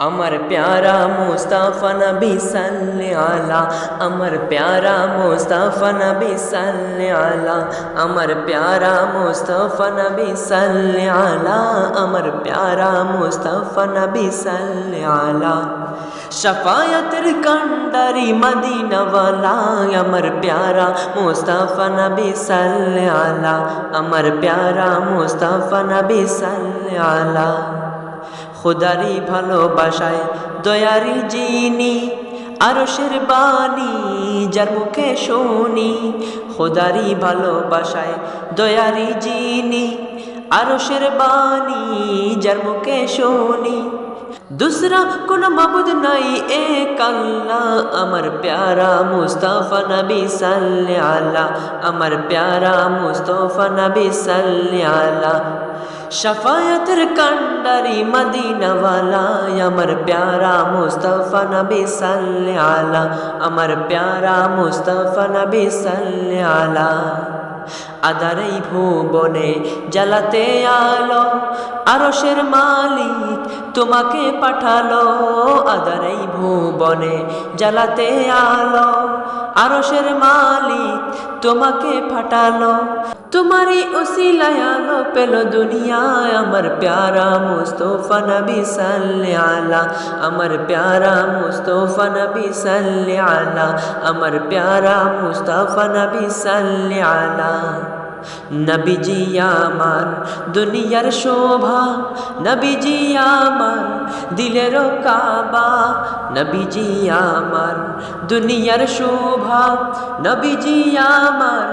আমার প্যারা মুস্তাফা নবী সাল্লে আলা আমার প্যারা মুস্তাফা নবী সাল্লে আলা আমার প্যারা মুস্তাফা নবী সাল্লে আলা আমার প্যারা মুস্তাফা নবী সাল্লে আলা শফায়তের কান্ডারি মদিনাওয়ালা আমার প্যারা মুস্তাফা নবী আমার প্যারা মুস্তাফা নবী খুদারি ভালোবাসায় দয়ারি জিনি আরশের বাণী যার মুখে শুনি। খুদারি ভালোবাসায় দয়ারি জিনি আরশের বাণী যার মুখে শুনি। দুসরা কোন মাবুদ নাই এক আল্লাহ আমার প্যারা মুস্তাফা নবী সাল্লে আলা আমার প্যারা মুস্তফা নবী সাল্লে আলা শফায়তের কান্ডারি মদিনাওয়ালা আমার প্যারা মুস্তফা নবী সাল্লে আলা আমার প্যারা মুস্তফা নবী সাল্লে আলা আদারাই ভুবনে জ্বালাতে আলো আরশের মালিক তোমাকে পাঠালো আদারাই ভুবনে জ্বালাতে আলো। আরশের মালিক তোমাকে ফাটালো। তোমারই ওসিলায় আলো পেল দুনিয়ায়। আমার প্যারা মুস্তফা নবী সাল্লে আমার প্যারা মুস্তফা নবী সাল্লে আমার প্যারা মুস্তফা নবী সাল্লে নবীজি আমার দুনিয়ার শোভা, নবীজি আমার দিলের কাবা, নবীজি আমার দুনিয়ার শোভা, নবীজি আমার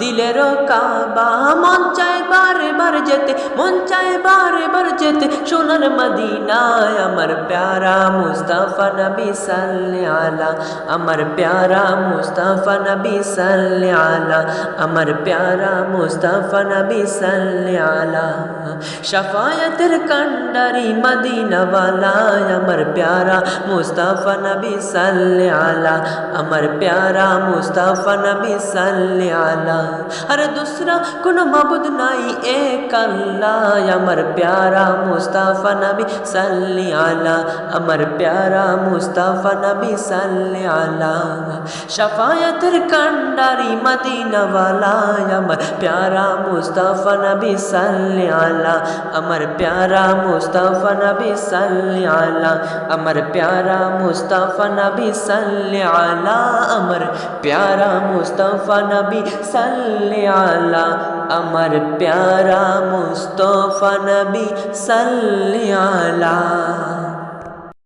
দিলের কাবা। মন চায় বারে বার যেতে, মন চায় বারে বার যেতে, সোনার মদিনায় আমার প্যারা মুস্তাফা নবী সাল্লে আলা, আমার প্যারা মুস্তাফা নবী সাল্লে আলা, আমার প্যারা মুস্তাফা নবী সাল্লে আলা, শফায়তের কান্ডারি মদিনাওয়ালা, আমার প্যারা মুস্তাফা নবী সাল্লে আলা, আমার প্যারা মুস্তাফা নবী সাল্লে আলা। আরে দুসরা কোন মাবুদ নাই, এক আল্লাহ, আমার প্যারা মুস্তাফা নবী সাল্লে আলা, আমার প্যারা মুস্তাফা নবী সাল্লে আলা। শফায়তের কান্ডারি মদিনাওয়ালা, আমার প্যারা মুস্তাফা নবী সাল্লে আলা আমার প্যারা মুস্তাফা নবী সাল্লে আলা আমার প্যারা মুস্তাফা নবী সাল্লে আলা আমার প্যারা মুস্তাফা নবী সাল্লে আলা আমার প্যারা মুস্তফা নবী সাল্লে আলা